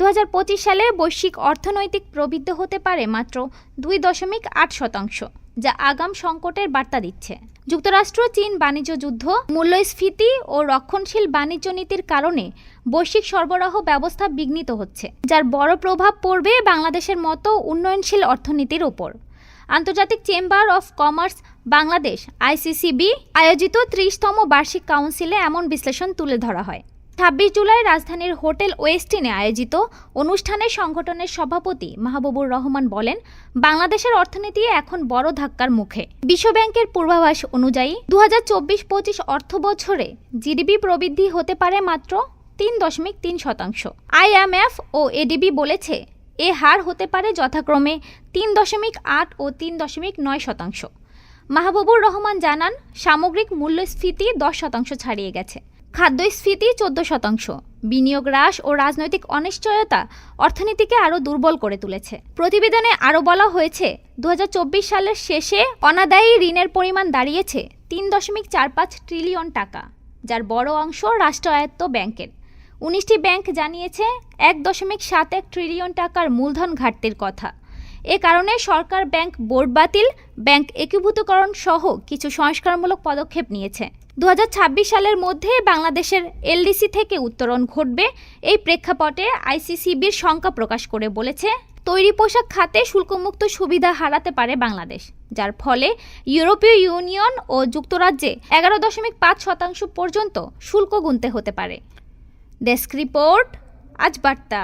দু হাজার পঁচিশ সালে বৈশ্বিক অর্থনৈতিক প্রবৃদ্ধি হতে পারে মাত্র দুই দশমিক আট শতাংশ, যা আগাম সংকটের বার্তা দিচ্ছে। যুক্তরাষ্ট্র, চীন বাণিজ্য যুদ্ধ, মূল্যস্ফীতি ও রক্ষণশীল বাণিজ্য নীতির কারণে বৈশ্বিক সরবরাহ ব্যবস্থা বিঘ্নিত হচ্ছে, যার বড় প্রভাব পড়বে বাংলাদেশের মতো উন্নয়নশীল অর্থনীতির ওপর। আন্তর্জাতিক chamber of commerce Bangladesh, ICCB, আয়োজিত ত্রিশতম বার্ষিক কাউন্সিলে এমন বিশ্লেষণ তুলে ধরা হয়। ছাব্বিশ জুলাই রাজধানীর হোটেল ওয়েস্টিনে আয়োজিত অনুষ্ঠানে সংগঠনের সভাপতি মাহবুবুর রহমান বলেন, বাংলাদেশের অর্থনীতি এখন বড় ধাক্কার মুখে। বিশ্বব্যাংকের পূর্বাভাস অনুযায়ী দু হাজার চব্বিশ পঁচিশ অর্থ বছরে জিডিপি প্রবৃদ্ধি হতে পারে মাত্র তিন দশমিক তিন শতাংশ। আইএমএফ ও এডিবি বলেছে, এ হার হতে পারে যথাক্রমে তিন দশমিক আট ও তিন দশমিক নয় শতাংশ। মাহবুবুর রহমান জানান, সামগ্রিক মূল্যস্ফীতি দশ শতাংশ ছাড়িয়ে গেছে। খাদ্যস্ফীতি চোদ্দ শতাংশ। বিনিয়োগ হ্রাস ও রাজনৈতিক অনিশ্চয়তা অর্থনীতিকে আরও দুর্বল করে তুলেছে। প্রতিবেদনে আরও বলা হয়েছে দু হাজার চব্বিশ সালের শেষে অনাদায়ী ঋণের পরিমাণ দাঁড়িয়েছে তিন দশমিক চার পাঁচ ট্রিলিয়ন টাকা, যার বড় অংশ রাষ্ট্রায়ত্ত ব্যাংকের। উনিশটি ব্যাংক জানিয়েছে, এক দশমিক সাত এক ট্রিলিয়ন টাকার মূলধন ঘাটতির কথা। এ কারণে সরকার ব্যাংক বোর্ড বাতিল, ব্যাংক একীভূতকরণ সহ কিছু সংস্কারমূলক পদক্ষেপ নিয়েছে। দু হাজার ছাব্বিশ সালের মধ্যে বাংলাদেশের এলডিসি থেকে উত্তরণ ঘটবে এই প্রেক্ষাপটে আইসিসিবির শঙ্কা প্রকাশ করে বলেছে, তৈরি পোশাক খাতে শুল্কমুক্ত সুবিধা হারাতে পারে বাংলাদেশ, যার ফলে ইউরোপীয় ইউনিয়ন ও যুক্তরাজ্যে এগারো দশমিক পাঁচ শতাংশ পর্যন্ত শুল্ক গুনতে হতে পারে। ডেস্ক রিপোর্ট, আজ বার্তা।